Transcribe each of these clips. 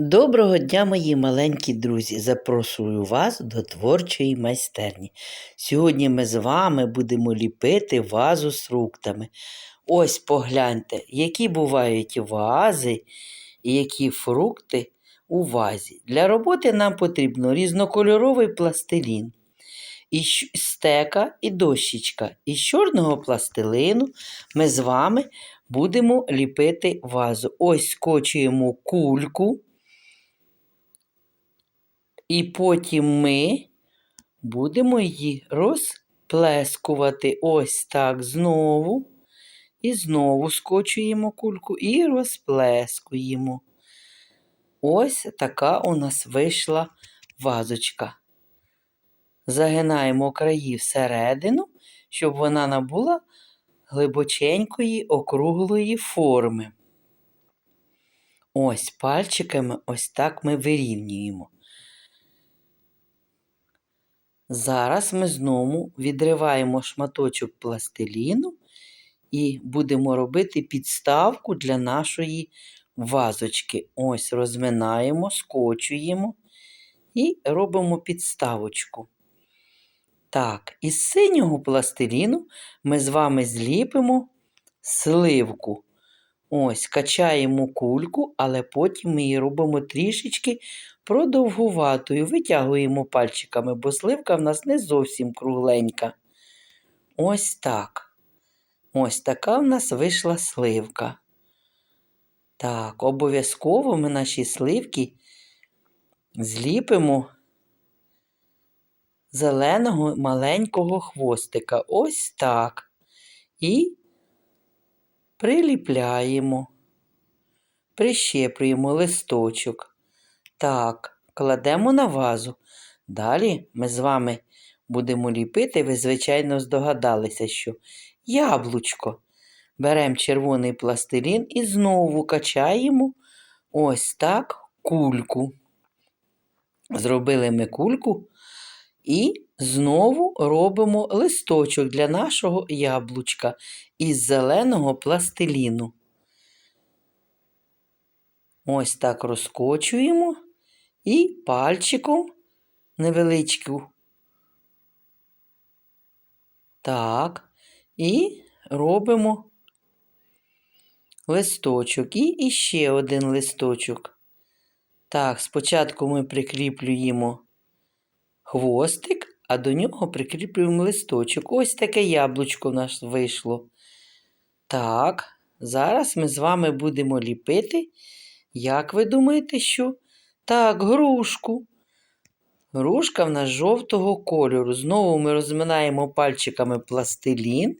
Доброго дня, мої маленькі друзі! Запрошую вас до творчої майстерні. Сьогодні ми з вами будемо ліпити вазу з фруктами. Ось погляньте, які бувають вази і які фрукти у вазі. Для роботи нам потрібно різнокольоровий пластилін. І стека і дощечка. Із чорного пластилину ми з вами будемо ліпити вазу. Ось скочуємо кульку. І потім ми будемо її розплескувати. Ось так знову. І знову скочуємо кульку і розплескуємо. Ось така у нас вийшла вазочка. Загинаємо краї всередину, щоб вона набула глибоченької округлої форми. Ось пальчиками ось так ми вирівнюємо. Зараз ми знову відриваємо шматочок пластиліну і будемо робити підставку для нашої вазочки. Ось розминаємо, скочуємо і робимо підставочку. Так, із синього пластиліну ми з вами зліпимо сливку. Ось, качаємо кульку, але потім ми її робимо трішечки продовгуватою. Витягуємо пальчиками, бо сливка в нас не зовсім кругленька. Ось так. Ось така в нас вийшла сливка. Так, обов'язково ми наші сливки зліпимо зеленого маленького хвостика. Ось так. І приліпляємо, прищеплюємо листочок. Так, кладемо на вазу. Далі ми з вами будемо ліпити, ви, звичайно, здогадалися, що яблучко. Беремо червоний пластилін і знову качаємо ось так кульку. Зробили ми кульку і знову робимо листочок для нашого яблучка із зеленого пластиліну. Ось так розкочуємо і пальчиком невеличку. Так, і робимо листочок і іще один листочок. Так, спочатку ми прикріплюємо хвостик, а до нього прикріплюємо листочок. Ось таке яблучко в нас вийшло. Так, зараз ми з вами будемо ліпити. Як ви думаєте, що? Так, грушку. Грушка в нас жовтого кольору. Знову ми розминаємо пальчиками пластилін.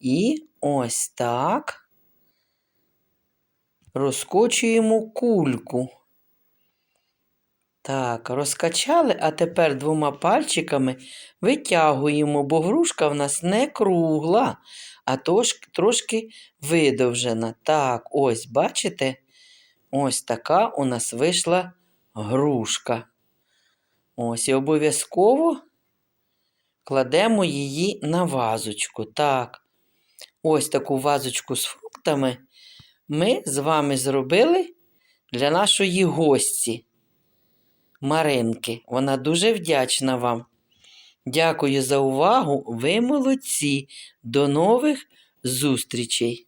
І ось так розкочуємо кульку. Так, розкачали, а тепер двома пальчиками витягуємо, бо грушка в нас не кругла, а трошки, видовжена. Так, ось, бачите? Ось така у нас вийшла грушка. Ось і обов'язково кладемо її на вазочку. Так, ось таку вазочку з фруктами ми з вами зробили для нашої гості. Маринки. Вона дуже вдячна вам. Дякую за увагу. Ви молодці. До нових зустрічей!